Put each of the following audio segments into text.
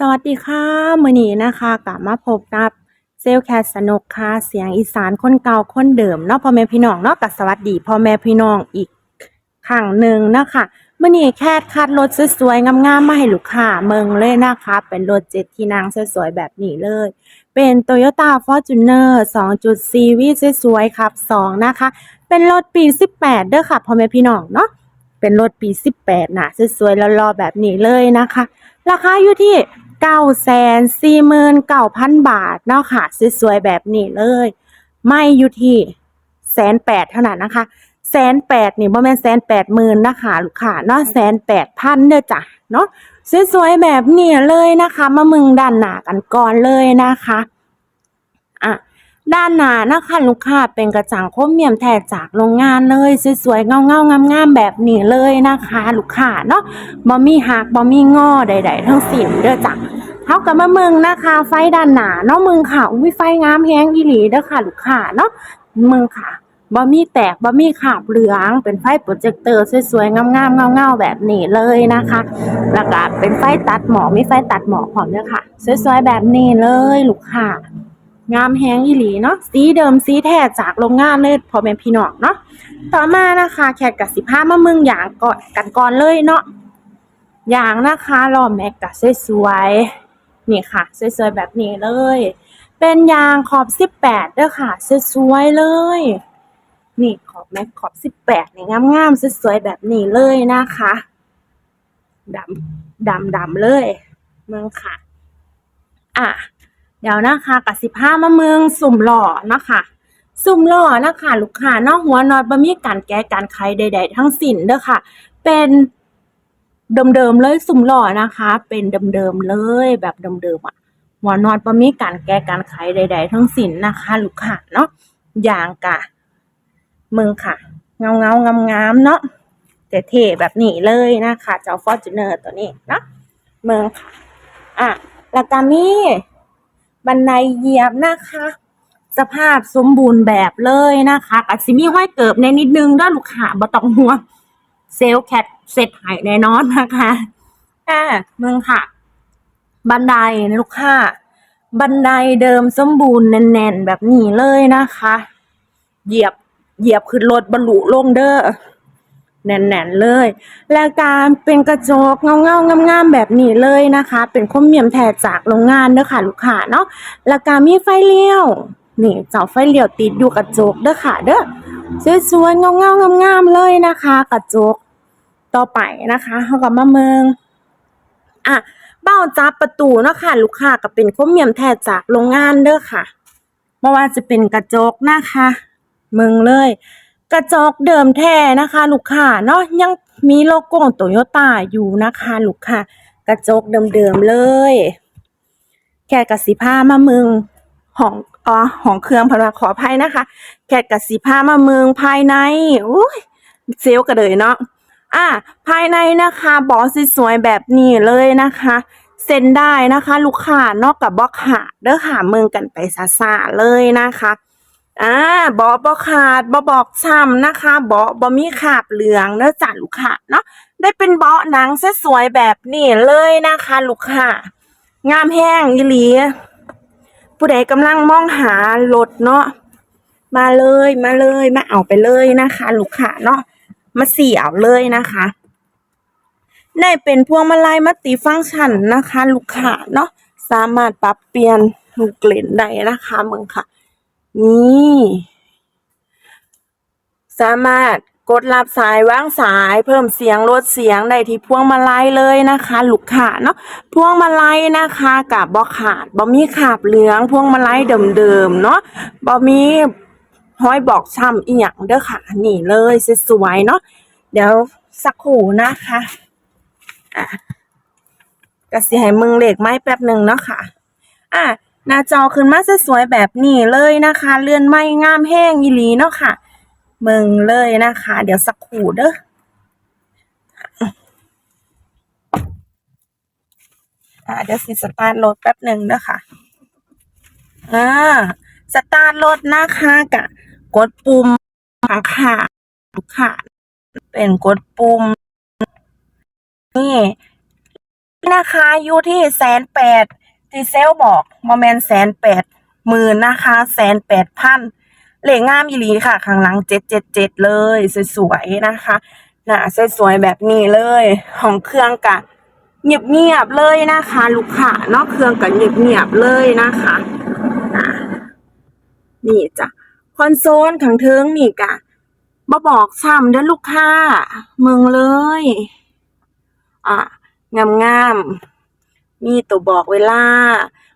สวัสดีค่ะมื้อนี้นะคะกลับมาพบกับเซลลแคทสนุกค่ะเสียงอีสานคนเก่าคนเดิมเนาะพ่อแม่พี่น้องเนาะกับสวัสดีพ่อแม่พี่น้องอีกครั้งหนึ่งนะคะมื้อนี้แคทคัดรถสวยๆงามๆมาให้ลูกค้าเมืองเลยนะคะ เป็นรถเจ็ดที่นั่งสวยๆแบบนี้เลย เป็น Toyota Fortuner 2.4 V สวยๆครับ2นะคะ เป็นรถปี 18 เด้อค่ะพ่อแม่พี่น้องเนาะเป็นรถปี 18นะสวยๆรอๆแบบนี้เลยนะคะ ราคาอยู่ที่ 949,000บาทเนาะค่ะสวยๆแบบนี้เลย ไม่อยู่ที่แสนแปดเท่านั้นนะคะแสนแปดนี่บ่แม่นแสนแปดหมื่นนะคะลูกค้าเนาะแสนแปดพันเด้อจ้ะเนาะสวยๆแบบนี้เลยนะคะ มามึงด้านหน้ากันก่อนเลยนะคะ ด้านหน้านะคะลูกค้าเป็นกระจังครเมียมแท้จากโรงงานเลย สวยๆเงาๆงามๆแบบนี้เลยนะคะ ลูกค้าเนาะบ่มีหักบ่มีงอใดๆทั้งสิ้นเด้อจ้ะเฮากับมาเมืองนะคะ ไฟด้านหน้าเนาะเมืองค่ะอุ้ยไฟงามแฮงอีหลีเด้อค่ะ ลูกค้าเนาะเมืองค่ะบ่มีแตกบ่มีขาบเหลือง เป็นไฟโปรเจคเตอร์สวยๆงามๆเงาๆแบบนี้เลยนะคะ แล้วก็เป็นไฟตัดหมอกมีไฟตัดหมอกพร้อมเด้อค่ะ สวยๆแบบนี้เลยลูกค้า งามแฮงอีหลีเนาะสีเดิมสีแท้จากโรงงานเลยพอแม่พี่น้องเนาะต่อมานะคะแขกกับสิพามามืองอย่างก่อนกันก่อนเลยเนาะยางนะคะล้อแม็กกะสวยๆนี่ค่ะสวยๆแบบนี้เลย เป็นยางขอบ18เด้อค่ะสวยๆเลยนี่ขอบแม็กขอบ18นี่งามๆสวยๆแบบนี้เลยนะคะดำดำดำเลยเมืองค่ะ อะ เดี๋ยวนะคะกับสิบห้ามาเมืองสุ่มหล่อนะคะสุ่มหล่อนะคะลูกค้านอกหัวนอดบะมีการแก้การไขใด ๆ ทั้งสิ้นเด้อค่ะ เป็นเดิมๆเลยสุ่มหล่อนะคะ เป็นเดิมๆเลยแบบเดิมๆอะ หัวนอนบะมีการแก้การไขใด ๆ ทั้งสิ้นนะคะ ลูกค้าเนาะอย่างกะเมืองค่ะ เงาเงางามๆเนาะเท่ๆแบบนี้เลยนะคะ เจ้าฟอร์จูเนอร์ตัวนี้เนาะเมืองค่ะ อะแล้วก็มี บันไดเหยียบนะคะ สภาพสมบูรณ์แบบเลยนะคะอาจสิมีห้อยเกิบในนิดนึงด้อลูกค้าบตองห่วเซลแคทเสร็จให้แน่นอนนะคะอ่ามึงค่ะ บันไดนะลูกค้าบันไดเดิมสมบูรณ์แน่นๆแบบนี้เลยนะคะ เหยียบเหยียบขึ้นรถบรรลุลงเด้อ แน่นๆเลย และการเป็นกระจกเงาเงางามๆแบบนี้เลยนะคะ เป็นคมเมียมแท้จากโรงงานเด้อค่ะลูกค้าเนาะแล้วก็มีไฟเลี้ยวนี่เจ้าไฟเลี้ยวติดอยู่กระจกเด้อค่ะเด้อสวยๆเงาเงางามๆเลยนะคะ กระจกต่อไปนะคะเขาก็มาเมืองอะเบ้าจับประตูเนาะค่ะลูกค้าก็เป็นคมเมียมแท้จากโรงงานเด้อค่ะไม่ว่าจะเป็นกระจกนะคะ เมืองเลย กระจกเดิมแท้นะคะ ลูกค้าเนาะยังมีโลโก้โตโยต้าอยู่นะคะ ลูกค้ากระจกเดิมๆเลยแค่กสิพามาเมืองของอ๋อของเครื่องพนาขออภัยนะคะแค่กสิพามาเมืองภายในอุ้ยเซลกันเลยเนาะอะภายในนะคะบอสสวยแบบนี้เลยนะคะเซ็นได้นะคะ ลูกค้านอกกับบล็อกขาเด้อค่ะเมืองกันไปซาซาเลยนะคะ อ่าบอบอขาดบอบอกช้ำนะคะบอบอมีขาบเหลืองเด้อจ้ะลูกค้าเนาะได้เป็นเบาะหนังสวยแบบนี้เลยนะคะ ลูกค้างามแห้งอีหลีผู้ใดกำลังมองหารถเนาะมาเลยมาเลยมาเอาไปเลยนะคะ ลูกค้าเนาะมาเสี่ยวเลยนะคะได้เป็นพวงมาลัยมัลติฟังก์ชันนะคะ ลูกค้าเนาะสามารถปรับเปลี่ยนลูกเล่นได้นะคะมึงค่ะ นี่ สามารถกดรับสายวางสาย เพิ่มเสียงลดเสียงได้ที่พวงมาลัยเลยนะคะลูกค้าเนาะพวงมาลัยนะคะกับบ่ขาดบ่มีขาบเหลืองพวงมาลัยเดิมๆเนาะบ่มีห้อยบอกช้ำอีหยังเด้อค่ะ นี่เลยสวยๆเนาะเดี๋ยวสักครู่นะคะอะก็สิให้มึงเลขไม้แป๊บหนึ่งเนาะค่ะ อะ หน้าจอขึ้นมาสวยๆแบบนี้เลยนะคะ เลื่อนไม้งามแห้งอีหลีเนาะค่ะเมึงเลยนะคะ เดี๋ยวสักครู่เด้ออ่าเดี๋ยวสิสตาร์ทรถแป๊บหนึ่งเด้อค่ะอ่าสตาร์ทรถนะคะกะกดปุ่มขางขาค่ะเป็นกดปุ่ม นี่นะคะอยู่ที่แสนแปด ที่เซลบอกโมเมนแสนแปดหมื่นนะคะแสนแปดพันเหล่งามอีหลีค่ะข้างหลังเจ็ดเจ็ดเจ็ดเลยสวยๆนะคะหน้าสวยๆแบบนี้เลยของเครื่องกะเงียบๆเลยนะคะ ลูกค้านอกเครื่องกะเงียบๆเลยนะคะนี่จ้ะคอนโซลขังเทิงนี่กะบ่บอกซ้ำเด้อลูกค้าเมืองเลย อะงามงามๆ มีตัวบอกเวลา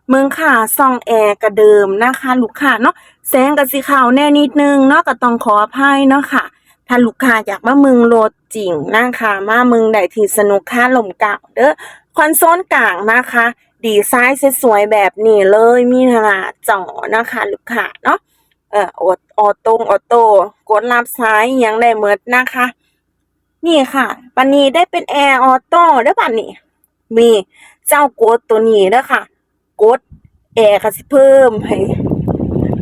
เมืองค่ะซองแอร์กระเดิมนะคะ ลูกค้าเนาะแสงกับสีขาวแน่นิดนึงเนาะก็ต้องขออภัยเนาะค่ะ ถ้าลูกค้าอยากมาเมืองโลดจริงนะคะมาเมืองใดที่สนุกค่าลมเก่าเด้อคอนโซลกลางนะคะ ดีไซน์สวยๆแบบนี้เลยมีหน้าจอนะคะ ลูกค้าเนาะเอ่อออออโต้ออโต้กดรับสายยังได้หมดนะคะ นี่ค่ะปันนี้ได้เป็นแอร์ออโต้ได้ปันนี้มี เจ้ากดตัวนี้เด้อค่ะกดแอร์ค่ะสิเพิ่มให้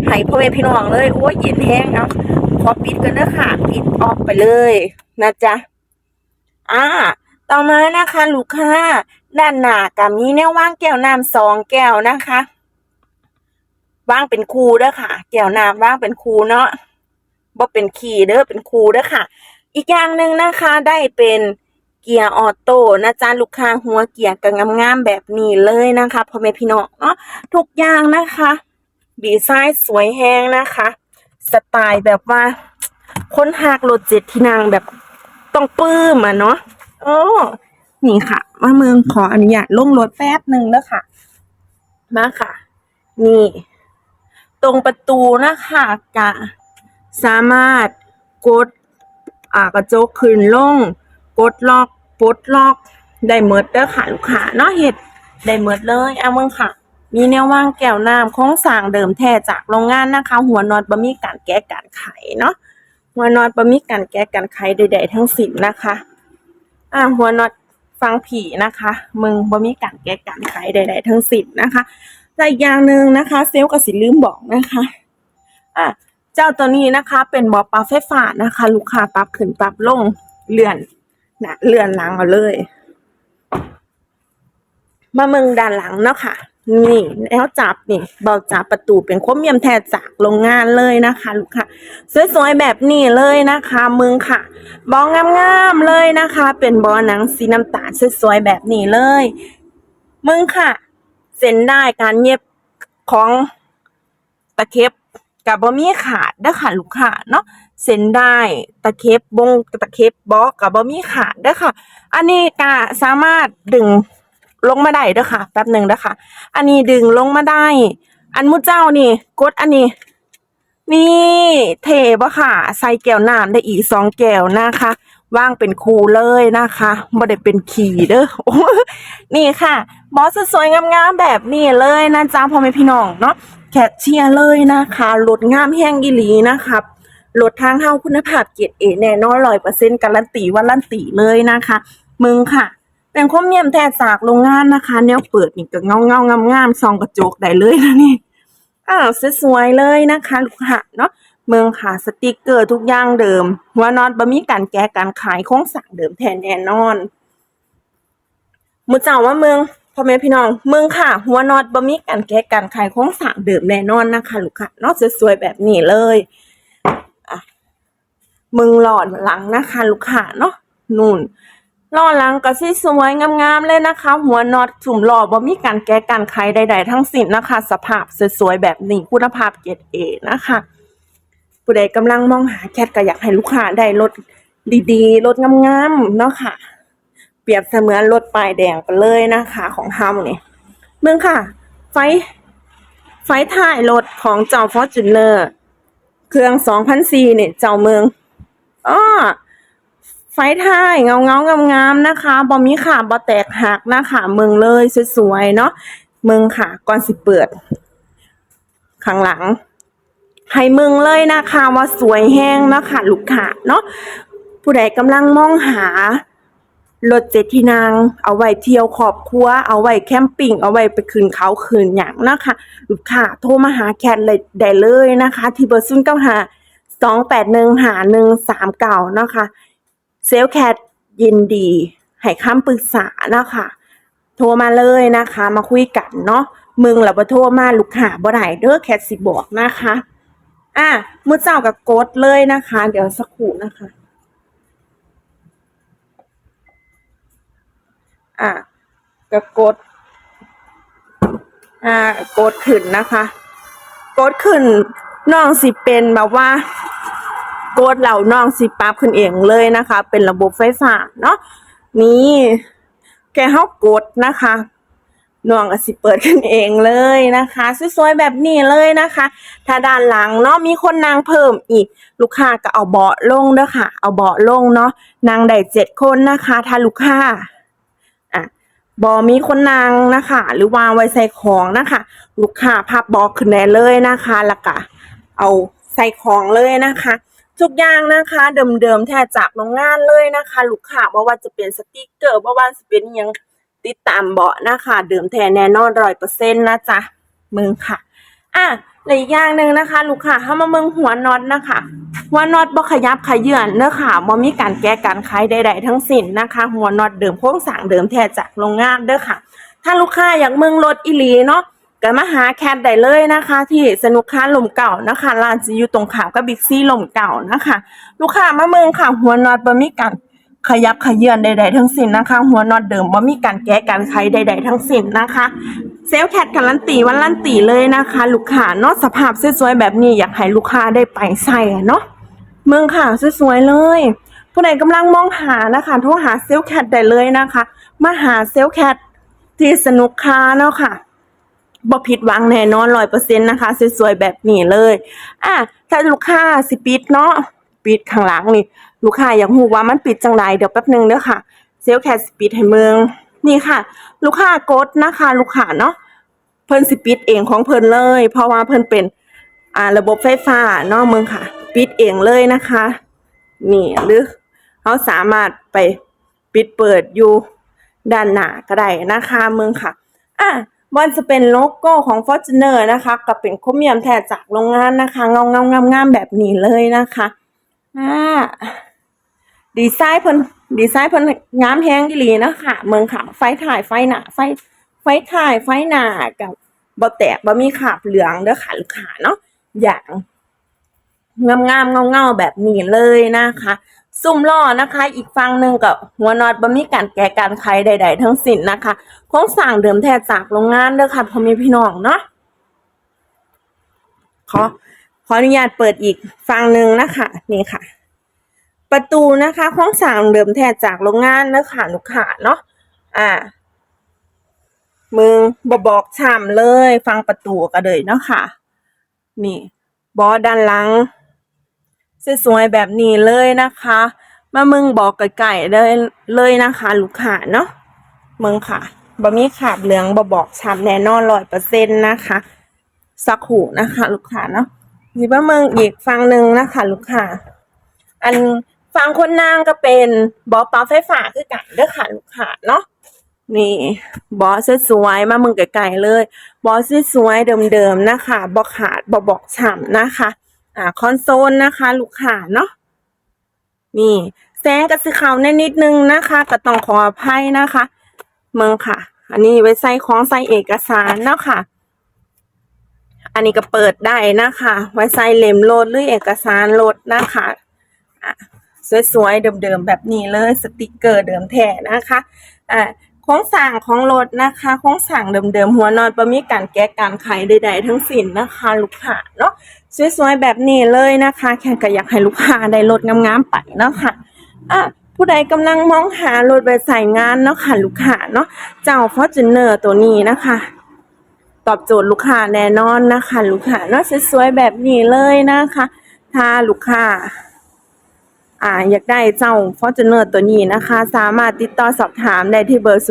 ให้พ่อแม่พี่น้องเลยโอ้ยเย็นแห้งเอาขอปิดกันเด้อค่ะปิดออกไปเลยนะจ๊ะอ่าต่อมานะคะ ลูกค้าด้านหน้ากับมีแนวว่างแก้วน้ำสองแก้วนะคะว่างเป็นคูเด้อค่ะ แก้วน้ำว่างเป็นคูเนาะบ่เป็นขีเด้อเป็นคูเด้อค่ะ อีกอย่างหนึ่งนะคะได้เป็น กียร์ออโต้นะจ๊ะลูกค้าหัวเกียร์ก็งามๆแบบนี้เลยนะคะพ่อแม่พี่น้องเนาะทุกอย่างนะคะดีไซน์สวยแฮงนะคะ สไตล์แบบว่าคนหากรถเจ็ดที่นางแบบต้องปลื้มอะเนาะโอ้นี่ค่ะ มาเมืองขออนุญาตลงรถแป๊บหนึ่งแล้วค่ะ มาค่ะ นี่ ตรงประตูนะคะกะสามารถกดอ่ากระจกขึ้นลง กดล็อก ปลดล็อกได้เมดเด้อค่ะลูกค้าเนาะเฮ็ดได้เมดเลยเอามึงค่ะ มีแนวว่างแก้วน้ำของสร้างเดิมแท้จากโรงงานนะคะ หัวนอตบ่มีการแก้การไขเนาะหัวนอตบ่มีการแก้การไขใดๆทั้งสิ้นนะคะอ่าหัวนอตฟังผีนะคะ มึงบ่มีการแก้การไขใด ๆ ทั้งสิ้นนะคะแต่อีกอย่างหนึ่งนะคะ เซลล์ก็สิลืมบอกนะคะอะเจ้าตัวนี้นะคะ เป็นบอปลั๊บไฟฟ้านะคะ ลูกค้าปรับขึ้นปรับลงเลื่อน นะเลื่อนหลังเอาเลย มาเมืองด้านหลังเนาะค่ะ นี่แล้วจับนี่ เบาจับประตูเป็นควบเมียมแท้จากโรงงานเลยนะคะลูกค้าสวยๆแบบนี้เลยนะคะเมืองค่ะบองงามๆเลยนะคะ เป็นบอหนังสีน้ำตาลสวยๆแบบนี้เลยเมึงค่ะ เส้นได้การเย็บของตะเข็บกับบ่มีขาดเด้อค่ะลูกค้าเนาะ เส้นได้ตะเข็บบงตะเข็บบอกกับบ่มีขาดเด้อค่ะ อันนี้ก็สามารถดึงลงมาได้เด้อค่ะแป๊บหนึ่งเด้อค่ะ อันนี้ดึงลงมาได้ อันมุเจ้านี่กดอันนี้ นี่เทบ่ค่ะ ใส่แก้วน้ำได้อีกสองแก้วนะคะว่างเป็นคูเลยนะคะบ่ได้เป็นขี่เด้อนี่ค่ะบอสสวยๆงามๆแบบนี้เลยนะจ๊ะพ่อแม่พี่น้องเนาะแคทเชียร์เลยนะคะรถงามแห้งอีหลีนะครับ รถทางเฮาคุณภาพเกียรติเอแน่นอนร้อยเปอร์เซ็นต์การันตีว่าลั่นตีเลยนะคะ มึงค่ะเป็นข้อมเมียมแท้จากโรงงานนะคะ แนวเปิดนี่ก็เงาเงางามงามซองกระจกได้เลยนะนี่อ้าวสวยๆเลยนะคะลูกค้าเนาะเมืองค่ะสติกเกอร์ทุกอย่างเดิมหัวนอนบะมีการแก้การขายโครงสั่งเดิมแทนแน่นอนมุเจ้าว่าเมืองพ่อแม่พี่น้องเมืองค่ะ หัวนอนบะมีการแก้การขายโครงสั่งเดิมแน่นอนนะคะลูกค้าเนอกสวยๆแบบนี้เลย มืองหลอดหลังนะคะลูกค้าเนาะนู่นล้อหลังก็สิสวยงามๆเลยนะคะ หัวน็อตถุ่มหล้อบ่มีการแก้การไขใด ๆ ทั้งสิ้นนะคะ สภาพสวยๆแบบนี้คุณภาพเกรดเอนะคะ ผู้ใดกำลังมองหาแคทก็อยากให้ลูกค้าได้รถดีๆรถงามๆเนาะค่ะ เปรียบเสมือนรถป้ายแดงไปเลยนะคะ ของเฮาเนี่เมืองค่ะ ไฟ ไฟท้ายรถของเจ้า Fortuner เครื่อง2004เนี่ยเจ้าเมือง อ้อไฟท้ายเงาเงางามๆนะคะบอมีขาบอแตกหักนะคะเมืองเลยสวยๆเนาะเมืองค่ะก่อนสิเปิดข้างหลัง ให้เมืองเลยนะคะว่าสวยแห้งนะคะลูกค้าเนาะผู้ใดกำลังมองหารถเจ็ดที่นางเอาไว้เที่ยวครอบครัว เอาไว้แคมปิ้งเอาไว้ไปคืนเขาคืนอย่างนะคะ ลูกค้าโทรมาหาแคทเลยได้เลยนะคะ ที่เบอร์ศูนเก้าห้า สองแปดหนึ่งหาหนึ่งสามเก่านะคะเซลแคทยินดีให้คำปรึกษานะคะโทรมาเลยนะคะ มาคุยกันเนาะมึงแล้วบ่โทรมาลูกค้าบ่ได้เด้อแคทสิบอกนะคะอะมื้อเจ้าก็กดเลยนะคะ เดี๋ยวสักครู่นะคะ อะก็กดอ่ากดขึ้นนะคะกดขึ้น น้องสิเป็นแบบว่าโกดเหล่าน้องสิปรับขึ้นเองเลยนะคะ เป็นระบบไฟฟ้าเนาะนี่แกเฮากดนะคะน้องก็สิเปิดขึ้นเองเลยนะคะสวยๆแบบนี้เลยนะคะ ถ้าด้านหลังเนาะมีคนนั่งเพิ่มอีก ลูกค้าก็เอาเบาะลงเด้อค่ะ เอาเบาะลงเนาะนั่งได้เจ็ดคนนะคะ ถ้าลูกค้าอะบอมีคนนางนะคะ หรือวางไว้ใส่ของนะคะ ลูกค้าพับบอกขึ้นได้เลยนะคะล้วก็ เอาใส่ของเลยนะคะ ทุกอย่างนะคะเดิมๆแท้จากโรงงานเลยนะคะ ลูกค้าบ่าว่าจะเป็นสติกเกอร์บ่ว่าจะเป็นยังติดตามเบาะนะคะ เดิมแท้แน่นอนร้อยเปอร์เซ็นต์นะจ๊ะมึงค่ะอะและอีกอย่างหนึ่งนะคะ ลูกค้าเข้ามาเมืองหัวน็อตนะคะหัวน็อตบ่ขยับขยื่นเนื้อค่ะบ่มีการแก้การขายใด ๆ ทั้งสิ้นนะคะ หัวน็อตเดิมโครงสร้างเดิมแท้จากโรงงานเด้อค่ะ ถ้าลูกค้าอยากเมืองรถอีลีเนาะ ก็มาหาแคทได้เลยนะคะ ที่สนุกค้าลมเก่านะคะร้านจะอยู่ตรงขามกับบิ๊กซี่ลมเก่านะคะ ลูกค้ามาเมืองค่ะ หัวน็อตบ่มีการขยับขยื่นใด ๆ ทั้งสิ้นนะคะ หัวน็อตเดิมบ่มีการแก้การไขใด ๆ ทั้งสิ้นนะคะ เซลแคทการันตีวันลันตีเลยนะคะ ลูกค้านาะสภาพสวยๆแบบนี้อยากให้ลูกค้าได้ไปใส่เนาะเมืองค่ะสวยๆเลย ผู้ใดกำลังมองหานะคะโทรหาเซลแคทได้เลยนะคะ มาหาเซลลแคทที่สนุกค้าเนาะค่ะ บ่ผิดหวังแน่นอนร้อยเปอร์เซ็นต์นะคะสวยๆแบบนี้เลย อะถ้าลูกค้าสิปิดเนาะปิดข้างหลังนี่ ลูกค้าอยากรู้ว่ามันปิดจังไรเดี๋ยวแป๊บหนึงเด้อค่ะ เซลลแคสปิดให้เมือง นี่ค่ะ ลูกค้ากดนะคะ ลูกค้าเนาะเพิ่นสิปิดเองของเพิ่นเลย เพราะว่าเพิ่นเป็นอ่าระบบไฟฟ้าเนาะเมืองค่ะ ปิดเองเลยนะคะ นี่หรือเขาสามารถไปปิดเปิดอยู่ด้านหน้าก็ได้นะคะเมืองค่ะ อะ มันจะเป็นโลโก้ของ Fortuner นะคะกับเป็นโครเมียมแท้จากโรงงานนะคะ เงาเงางามงามแบบนี้เลยนะคะอ่าดีไซน์เพิ่นดีไซน์เพิ่นงามแฮงอีลีนะคะ เมืองค่ะไฟถ่ายไฟหนาไฟไฟถ่ายไฟหนากับบ่แตกบ่มีขาบเหลืองเด้อค่ะลูกค้าเนาะอย่างงามงามเงาเงาแบบนี้เลยนะคะ ซุ่มล้อนะคะ อีกฝั่งหนึ่งกับหัวนอตบ่มีการแก้การไขใด ๆ ทั้งสิ้นนะคะโครงสร้างเดิมแท้จากโรงงานเด้อค่ะพ่อแม่พี่น้องเนาะขอขออนุญาตเปิดอีกฝั่งหนึ่งนะคะนี่ค่ะ ประตูนะคะโครงสร้างเดิมแท้จากโรงงานเด้อค่ะลูกค้าเนาะอ่ามึงบอบอกช่ำเลย ฟังประตูก็เลยเนาะค่ะ นี่บอด้านหลัง สวยๆแบบนี้เลยนะคะ มามึงบอกไก่ๆเลยเลยนะคะ ลูกค้าเนาะมึงค่ะบะมีขาบเหลืองบบอกช้ำแน่นอนร้อยเปอร์เซ็นต์นะคะ สักหูนะคะ ลูกค้าเนาะนี่ว่ามึงอีกฟังหนึ่งนะคะ ลูกค้าอันฟังคนนางก็เป็นบอปลั๊บไฟฟ้าคือกันเด้อค่ะลูกค้าเนาะนี่บอสสวยมามึงไกลๆเลย บอสสวยเดิมๆนะคะบอขาดบอบอกฉ่ำนะคะ อ่าคอนโซลนะคะ ลูกค้าเนาะนี่แสงกระสือเขาวแน่นิดนึงนะคะก็ต้องขออภัยนะคะ เมืองค่ะ อันนี้ไว้ใส่ของใส่เอกสารเนาะค่ะ อันนี้ก็เปิดได้นะคะ ไว้ใส่เล่มโหลดหรือเอกสารโหลดนะคะะสวยๆเดิมๆแบบนี้เลยสติกเกอร์เดิมแท้นะคะอ่า โครงสร้างของรถนะคะโครงสร้างเดิมๆหัวนอนประมีการแก้การไขใด ๆ ทั้งสิ้นนะคะลูกค้าเนาะสวยๆแบบนี้เลยนะคะ แค่ก็อยากให้ลูกค้าได้รถงามๆไปเนาะค่ะอะผู้ใดกำลังมองหารถไปใส่งานเนาะค่ะลูกค้าเนาะเจ้า Fortuner ตัวนี้นะคะ ตอบโจทย์ลูกค้าแน่นอนนะคะ ลูกค้าเนาะสวยๆแบบนี้เลยนะคะ ถ้าลูกค้า อ่าอยากได้เจ้า Fortuner ตัวนี้นะคะ สามารถติดต่อสอบถามได้ที่เบอร์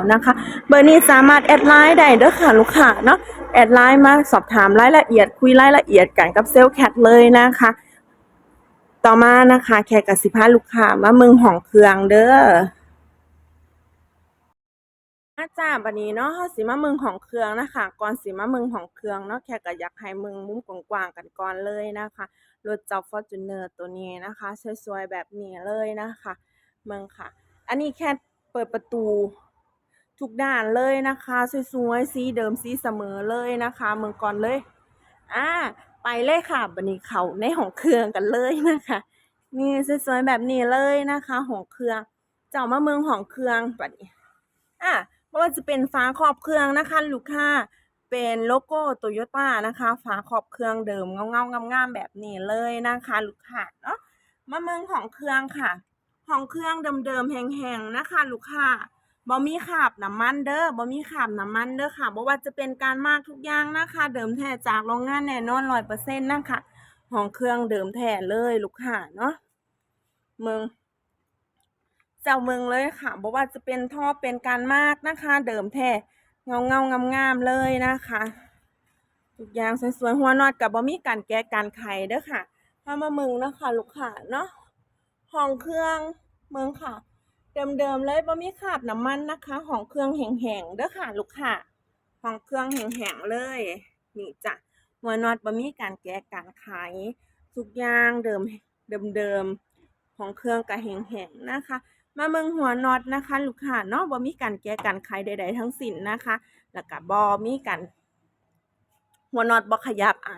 0952815139 นะคะ เบอร์นี้สามารถแอดไลน์ได้เด้อค่ะลูกค้าเนาะแอดไลน์มาสอบถามรายละเอียดคุยรายละเอียดกันกับเซลล์แคทเลยนะคะ ต่อมานะคะแค่กับสิพาลูกค้ามาเมืองห้องเครื่องเด้ออาจารย์บัดนี้เนาะเฮาสิมาเมืองของเครื่องนะคะ ก่อนสิมาเมืองของเครื่องเนาะแค่ก็อยากให้เมืองมุมกว้างๆกันก่อนเลยนะคะ รถเจ้า Fortuner ตัวนี้นะคะ สวยๆ แบบนี้เลยนะคะเมืองค่ะ อันนี้แค่เปิดประตูทุกด้านเลยนะคะ สวยๆ สีเดิมสีเสมอเลยนะคะเมืองก่อนเลย อ่า ไปเลยค่ะบันนี้เขาในห้องเครื่องกันเลยนะคะนี่สวยๆ แบบนี้เลยนะคะห้องเครื่อง เจ้ามาเมืองห้องเครื่องบัดนี้ อะไม่ว่าจะเป็นฝาขอบเครื่องนะคะ ลูกค้า เป็นโลโก้โตโยต้านะคะฝาขอบเครื่องเดิมเงาเงางามๆแบบนี้เลยนะคะลูกค้าเนาะมาเมืองของเครื่องค่ะ ของเครื่องเดิมๆแห้งๆนะคะ ลูกค้าบ่มีขาบน้ำมันเด้อบ่มีขาบน้ำมันเด้อค่ะบ่ว่าจะเป็นการมากทุกอย่างนะคะ เดิมแท้จากโรงงานแน่นอนร้อยเปอร์เซ็นต์นะคะของเครื่องเดิมแท้เลยลูกค้าเนาะเมืองเจ้าเมืองเลยค่ะบอกว่าจะเป็นท่อเป็นการมากนะคะ เดิมแท้ เงาเงางามงามๆเลยนะคะทุกอย่างสวยๆหัวนอดกับบะมี่การแก้การไข่เด้อค่ะถ้ามามืองนะคะลูกค้าเนาะห้องเครื่องเมืองค่ะ เดิมๆเลยบะมี่ขาบน้ำมันนะคะห้องเครื่องแห้งๆเด้อค่ะลูกค้าห้องเครื่องแห้งๆเลยนี่จ้ะหัวนอดบะมี่การแก้การไข่ทุกอย่างเดิมเดิมๆของเครื่องกับแห้งๆนะคะ มาเมืองหัวน็อตนะคะลูกค้าเนาะบ่มีการแก้การไขใด ๆ ทั้งสิ้นนะคะ แล้วก็บ่มีการหัวน็อตบ่ขยับอะ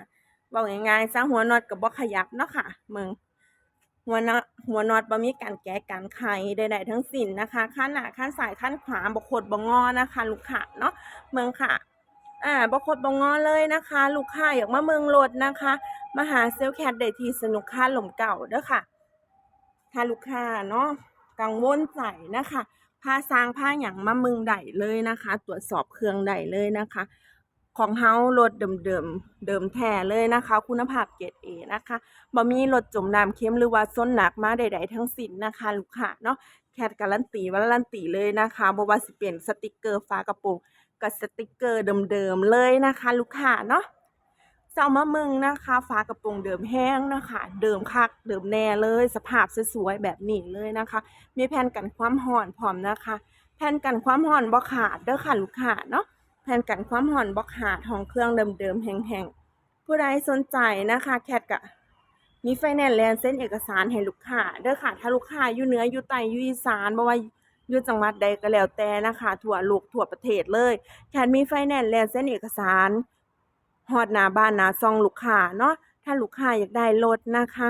เว้าง่ายๆซะหัวน็อตก็บ่ขยับเนาะค่ะเมืองหัวน็อตหัวน็อตบ่มีการแก้การไขใดๆทั้งสิ้นนะคะข้างหน้าข้างซ้ายข้างขวาบ่โคดบ่งอนะคะ ลูกค้าเนาะเมืองค่ะอ่าบ่โคดบ่งอเลยนะคะ ลูกค้าอยากมาเมืองรถนะคะมาหาเซลแคทได้ที่สนุกค่าหลมเก่าเด้อค่ะถ้าลูกค้าเนาะ กังวลใจนะคะผ้าสร้างผ้าอย่างมามืองใดเลยนะคะ ตรวจสอบเครื่องใดเลยนะคะ ของเฮารถเดิมๆเดิมแท้เลยนะคะ คุณภาพเกรดเอนะคะบ่มีรถจมน้ำเค็มหรือว่าส้นหนักมาใด ๆ ทั้งสิ้นนะคะลูกค้าเนาะแคทการันตีว่าการันตีเลยนะคะบ่ว่าสิเป็นสติกเกอร์ฝากระโปรงกับสติกเกอร์เดิมๆเลยนะคะ ลูกค้าเนาะ เจ้ามามืองนะคะฝากระโปรงเดิมแห้งนะคะ เดิมคักเดิมแน่เลย สภาพสวยๆแบบนี้เลยนะคะ มีแผ่นกันความร้อนพร้อมนะคะ แผ่นกันความร้อนบ่ขาดเด้อค่ะลูกค้าเนาะแผ่นกันความร้อนบ่ขาดของเครื่องเดิมๆแห้งๆผู้ใดสนใจนะคะแคทกะมีไฟแนนซ์แลนเส้นเอกสารให้ลูกค้าเด้อค่ะ ถ้าลูกค้าอยู่เหนืออยู่ใต้อยู่อีสานบ่ว่าอยู่จังหวัดใดก็แล้วแต่นะคะ ทั่วโลกทั่วประเทศเลยแคทมีไฟแนนซ์แลนเส้นเอกสาร ฮอดหน้าบ้านหน้าซองลูกค้าเนาะถ้าลูกค้าอยากได้รถนะคะ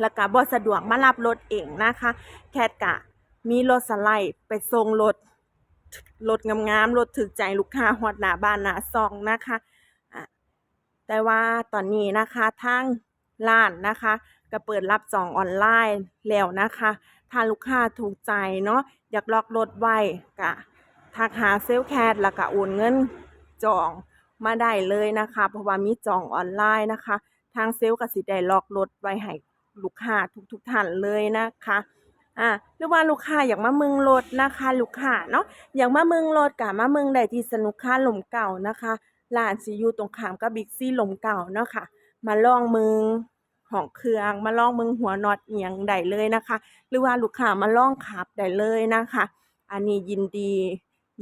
แล้วก็บ่สะดวกมารับรถเองนะคะ แคทกะมีรถสไลด์ไปส่งรถรถงามๆรถถึกใจลูกค้าฮอดหน้าบ้านหน้าซองนะคะอะแต่ว่าตอนนี้นะคะทางร้านนะคะก็เปิดรับจองออนไลน์แล้วนะคะ ถ้าลูกค้าถูกใจเนาะอยากล็อกรถไว้ก็ทักหาเซลลแคทแล้วก็โอนเงินจอง มาได้เลยนะคะ เพราะว่ามีจองออนไลน์นะคะ ทางเซลล์กสิได้ล็อกรถไว้ให้ลูกค้าทุกๆท่านเลยนะคะอ่าหรือว่าลูกค้าอยากมาเมืองรถนะคะ ลูกค้าเนาะอยากมาเมืองรถก็มาเมืองได้ที่สนุกค่าหล่มเก่านะคะร้านสิอยู่ตรงข้ามกับบิ๊กซี่ลมเก่าเนาะค่ะ มาลองเมืองของเครื่องมาลองเมืองหัวน็อตเอียงได้เลยนะคะ หรือว่าลูกค้ามาลองขับได้เลยนะคะ อันนี้ยินดี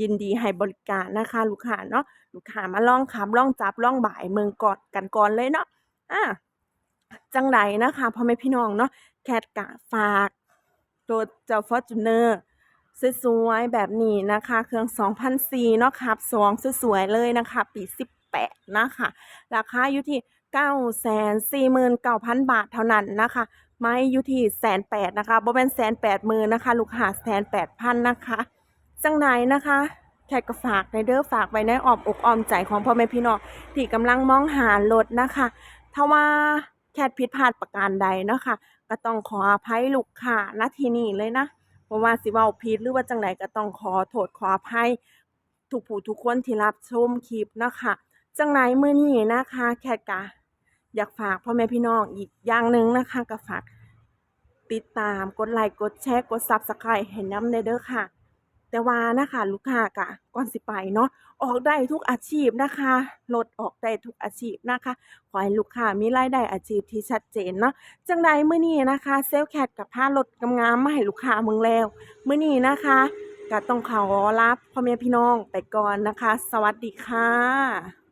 ยินดีให้บริการนะคะ ลูกค้าเนาะ ลูกค้ามาลองขับลองจับลองบ่ายเมืองกอนกันก่อนเลยเนาะอ่าจังใดนะคะพ่อแม่พี่น้องเนาะแคทกะฝากรถเจ้า Fortuner สวยๆแบบนี้นะคะ เครื่อง2004เนาะครับสองสวยๆเลยนะคะ ปี 18 นะคะ ราคาอยู่ที่ 949,000 บาทเท่านั้นนะคะ ไม่อยู่ที่แสนแปดนะคะบ่เป็นแสนแปดมื่นะคะ ลูกค้าแสนแปดพันนะคะ จังไหนนะคะ แคทก็ฝากในเด้อฝากไว้ในออมอกออมใจของพ่อแม่พี่น้องที่กำลังมองหารถนะคะถ้าว่าแคทผิดพลาดประการใดนะคะก็ต้องขออภัยลูกค้าณที่นี้เลยนะเพราะว่าสิว้าผิดหรือว่าจังไดก็ต้องขอโทษขออภัยทุกผู้ทุกคนที่รับชมคลิปนะคะจังไหนมื้อนี้นะคะแคทกะอยากฝากพ่อแม่พี่น้องอีกอย่างหนึ่งนะคะก็ฝากติดตามกดไลค์กดแชร์กด Subscribe ให้น้ำได้เด้อค่ะ แต่ว่านะคะลูกค้ากะก่อนสิไปเนาะออกได้ทุกอาชีพนะคะลดออกได้ทุกอาชีพนะคะ ขอให้ลูกค้ามีรายได้อาชีพที่ชัดเจนเนาะจังใดเมื่อนี้นะคะเซลแคทกับผ้าลดกำงามมาให้ลูกค้าเมืองแล้วเมื่อนี้นะคะก็ต้องขอลาพ่อแม่พี่น้องไปก่อนนะคะ สวัสดีค่ะ